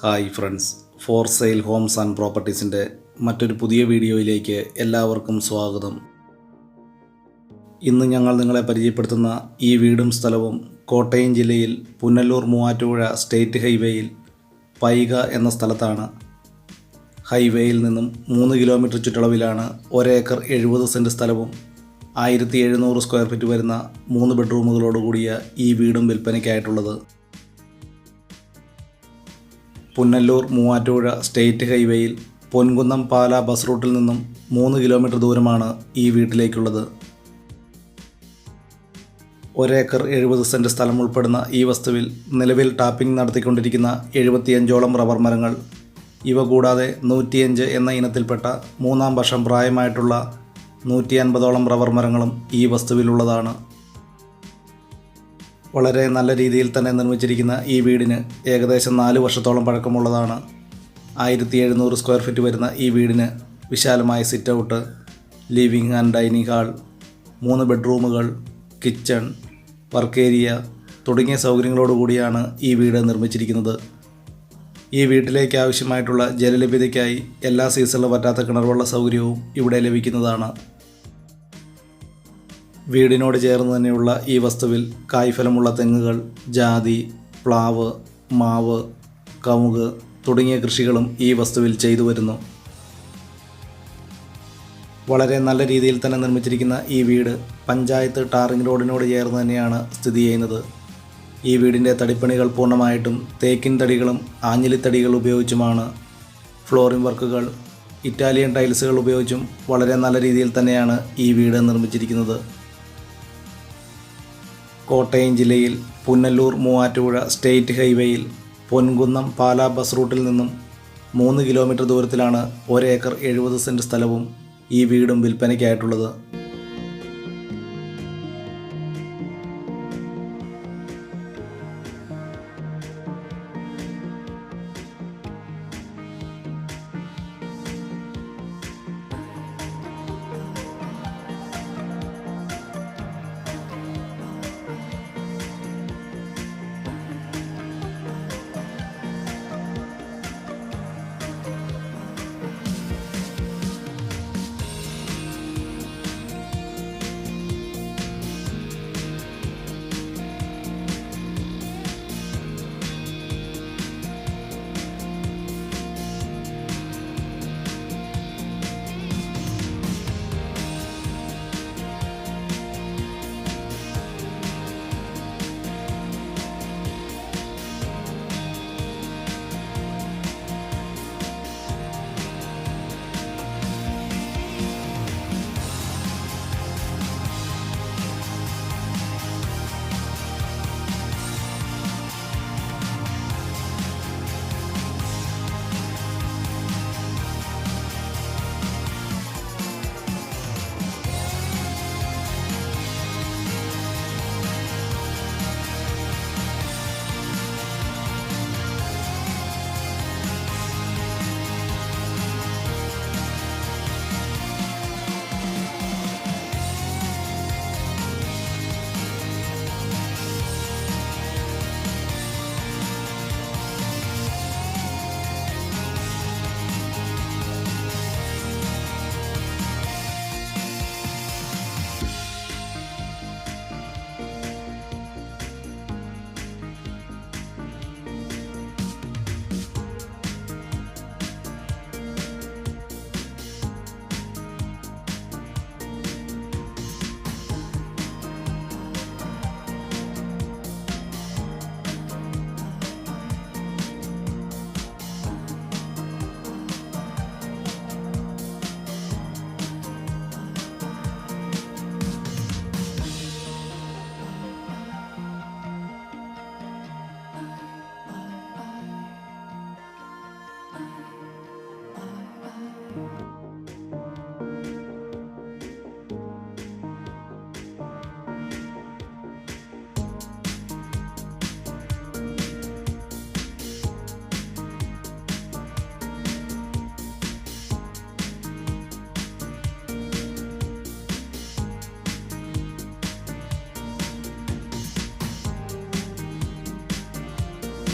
Hi friends. For sale homes and പ്രോപ്പർട്ടീസിന്റെ മറ്റൊരു പുതിയ വീഡിയോയിലേക്ക് എല്ലാവർക്കും സ്വാഗതം. ഇന്ന് ഞങ്ങൾ നിങ്ങളെ പരിചയപ്പെടുത്തുന്ന ഈ വീടും സ്ഥലവും കോട്ടയം ജില്ലയിൽ പുനലൂർ മൂവാറ്റുപുഴ സ്റ്റേറ്റ് ഹൈവേയിൽ പൈക എന്ന സ്ഥലത്താണ്. ഹൈവേയിൽ നിന്നും മൂന്ന് കിലോമീറ്റർ ചുറ്റളവിലാണ് ഒരേക്കർ എഴുപത് സെന്റ് സ്ഥലവും ആയിരത്തി എഴുന്നൂറ് സ്ക്വയർ ഫീറ്റ് വരുന്ന മൂന്ന് ബെഡ്റൂമുകളോട് കൂടിയ ഈ വീടും വിൽപ്പനയ്ക്കായിട്ടുള്ളത്. പുന്നല്ലൂർ മൂവാറ്റുപുഴ സ്റ്റേറ്റ് ഹൈവേയിൽ പൊൻകുന്നം പാല ബസ് റൂട്ടിൽ നിന്നും മൂന്ന് കിലോമീറ്റർ ദൂരമാണ് ഈ വീട്ടിലേക്കുള്ളത്. ഒരേക്കർ എഴുപത് സെന്റ് സ്ഥലം ഉൾപ്പെടുന്ന ഈ വസ്തുവിൽ നിലവിൽ ടാപ്പിംഗ് നടത്തിക്കൊണ്ടിരിക്കുന്ന എഴുപത്തിയഞ്ചോളം റബ്ബർ മരങ്ങൾ. ഇവ കൂടാതെ നൂറ്റിയഞ്ച് എന്ന ഇനത്തിൽപ്പെട്ട മൂന്നാം വർഷം പ്രായമായിട്ടുള്ള നൂറ്റി അൻപതോളം റബ്ബർ മരങ്ങളും ഈ വസ്തുവിലുള്ളതാണ്. വളരെ നല്ല രീതിയിൽ തന്നെ നിർമ്മിച്ചിരിക്കുന്ന ഈ വീടിന് ഏകദേശം നാല് വർഷത്തോളം പഴക്കമുള്ളതാണ്. ആയിരത്തി എഴുന്നൂറ് സ്ക്വയർ ഫീറ്റ് വരുന്ന ഈ വീടിന് വിശാലമായ sit out living and dining hall മൂന്ന് ബെഡ്റൂമുകൾ കിച്ചൺ വർക്ക് ഏരിയ തുടങ്ങിയ സൗകര്യങ്ങളോടുകൂടിയാണ് ഈ വീട് നിർമ്മിച്ചിരിക്കുന്നത്. ഈ വീട്ടിലേക്ക് ആവശ്യമായിട്ടുള്ള ജലലഭ്യതയ്ക്കായി എല്ലാ സീസണിലും പറ്റാത്ത കിണർവെള്ള സൗകര്യവും ഇവിടെ ലഭിക്കുന്നതാണ്. വീടിനോട് ചേർന്ന് തന്നെയുള്ള ഈ വസ്തുവിൽ കായ്ഫലമുള്ള തെങ്ങുകൾ ജാതി പ്ലാവ് മാവ് കമുക് തുടങ്ങിയ കൃഷികളും ഈ വസ്തുവിൽ ചെയ്തു വരുന്നു. വളരെ നല്ല രീതിയിൽ തന്നെ നിർമ്മിച്ചിരിക്കുന്ന ഈ വീട് പഞ്ചായത്ത് ടാറിംഗ് റോഡിനോട് ചേർന്ന് തന്നെയാണ് സ്ഥിതി ചെയ്യുന്നത്. ഈ വീടിന്റെ തടിപ്പണികൾ പൂർണമായിട്ടും തേക്കിൻ തടികളും ആഞ്ഞിലിത്തടികൾ ഉപയോഗിച്ചുമാണ് ഫ്ലോറിംഗ് വർക്കുകൾ ഇറ്റാലിയൻ ടൈൽസുകൾ ഉപയോഗിച്ചും വളരെ നല്ല രീതിയിൽ തന്നെയാണ് ഈ വീട് നിർമ്മിച്ചിരിക്കുന്നത്. കോട്ടയം ജില്ലയിൽ പുന്നല്ലൂർ മൂവാറ്റുപുഴ സ്റ്റേറ്റ് ഹൈവേയിൽ പൊൻകുന്നം പാലാ ബസ് റൂട്ടിൽ നിന്നും മൂന്ന് കിലോമീറ്റർ ദൂരത്തിലാണ് ഒരേക്കർ എഴുപത് സെന്റ് സ്ഥലവും ഈ വീടും വിൽപ്പനയ്ക്കായിട്ടുള്ളത്.